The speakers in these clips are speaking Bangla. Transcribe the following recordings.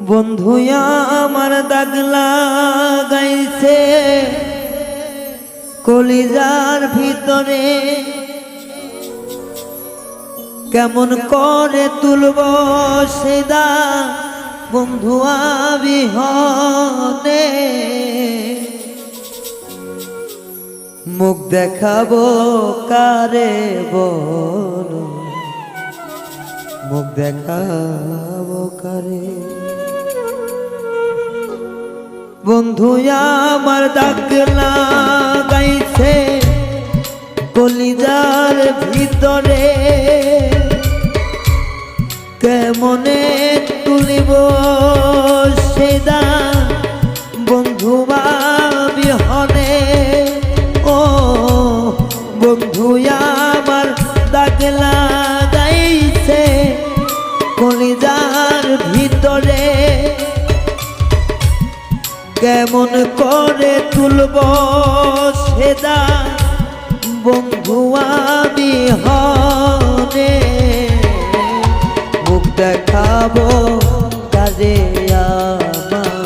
বন্ধুয়া আমার দাগলা গাইছে কলিজার ভিতরে কেমন করে তুলব সেদা বন্ধুয়া বিহনে মুখ দেখাবো কারে বল? মুখ দেখাবো কারে বন্ধু আমার ডাকলা গাইছে কলিজার ভিতরে। কেমনে তুলিব? কেমন করে তুলব সেদা বন্ধু, আমি হনে মুখ দেখাবো কারে আমার?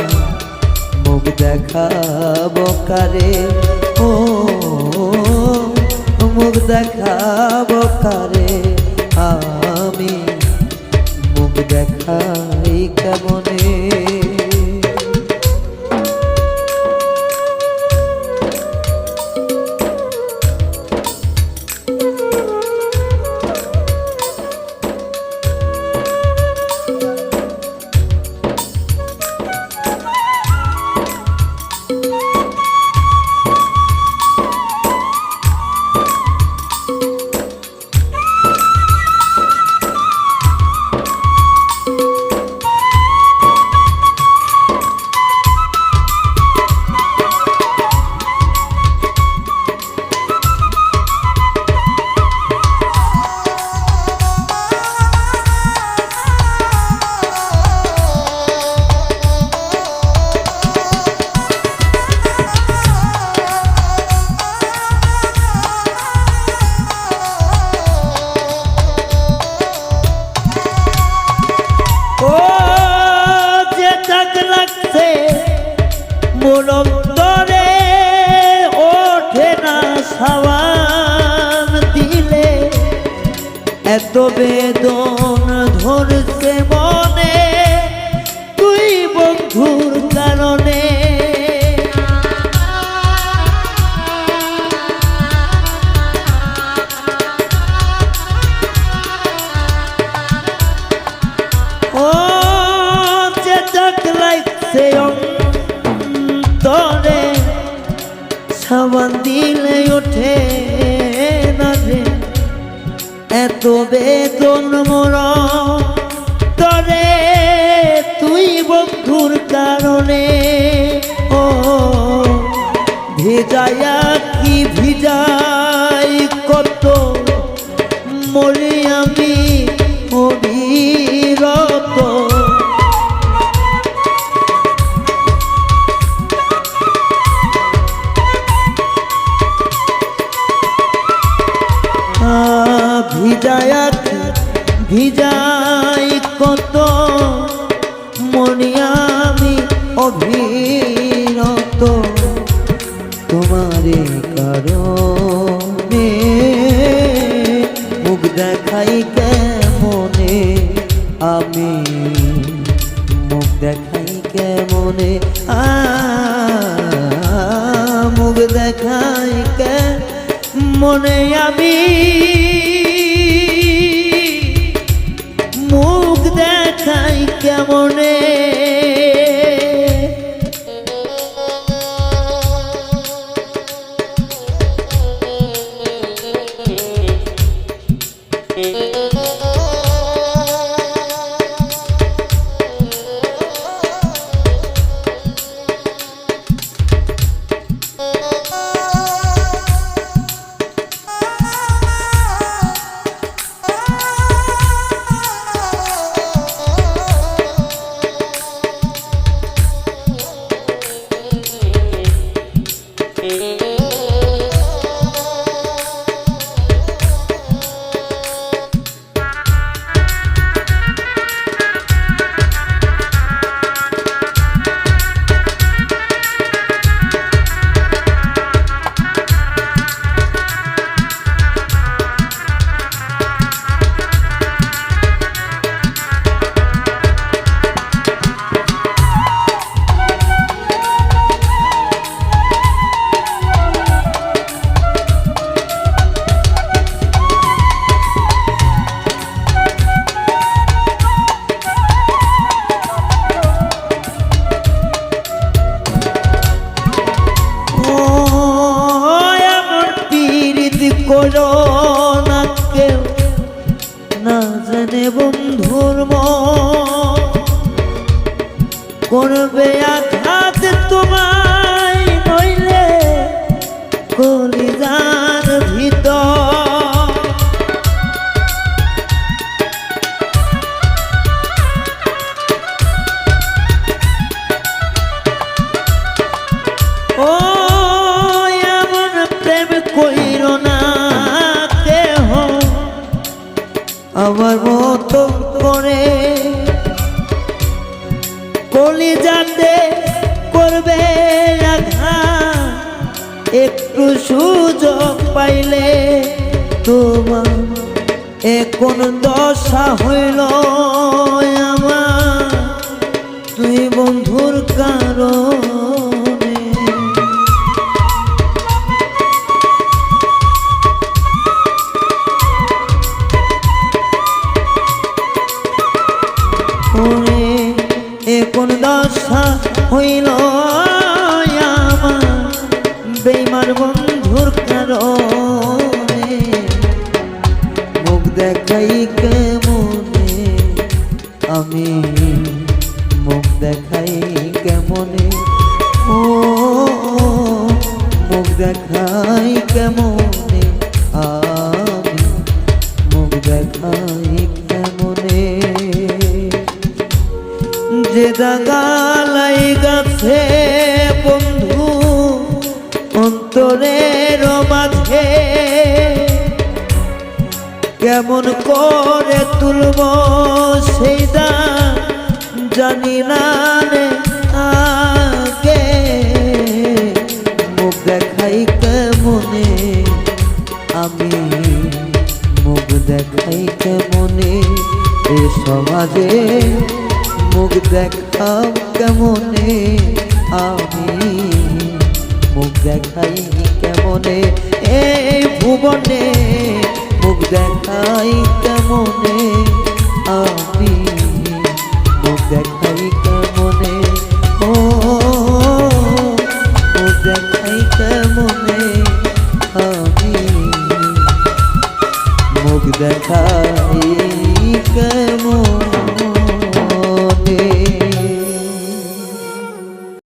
মুখ দেখাবো কারে ও মুখ দেখাবো কারে আমি এত বেদন ধরছে মনে তুই বন্ধুর কারণে। ও যে লাগছে অন্তরে সাবান দিলে ওঠে। এত বেদন মর। তরে তুই বন্ধুর কারণে ও ভিজায়া কি ভিজাই কত মনে আমি অভিরত। তোমারে কারণে মুখ দেখাই কেমনে? আমি মুখ দেখাই কেমনে? আ, মুখ দেখাই কে মনে আমি? Música বন্ধুর মনবে আঘাত তোমায় নইলে কলিজার ভিতর। কলি যাতে করবে একটু সুযোগ পাইলে তোমার এখন দশা হইল। হইল আমার বেমার বন্ধুর কারণে। মুখ দেখাই কেমনে? আমি মুখ দেখাই কেমনে? ও, মুখ দেখাই কেমনে? যে দাগালাই গাছে বন্ধু অন্তরের মাঝে। কেমন করে তুলব সেইটা জানি না আমি মুখ দেখাইনি কেমনে? এই ভুবনে মুখ দেখাই কেমনে? আমি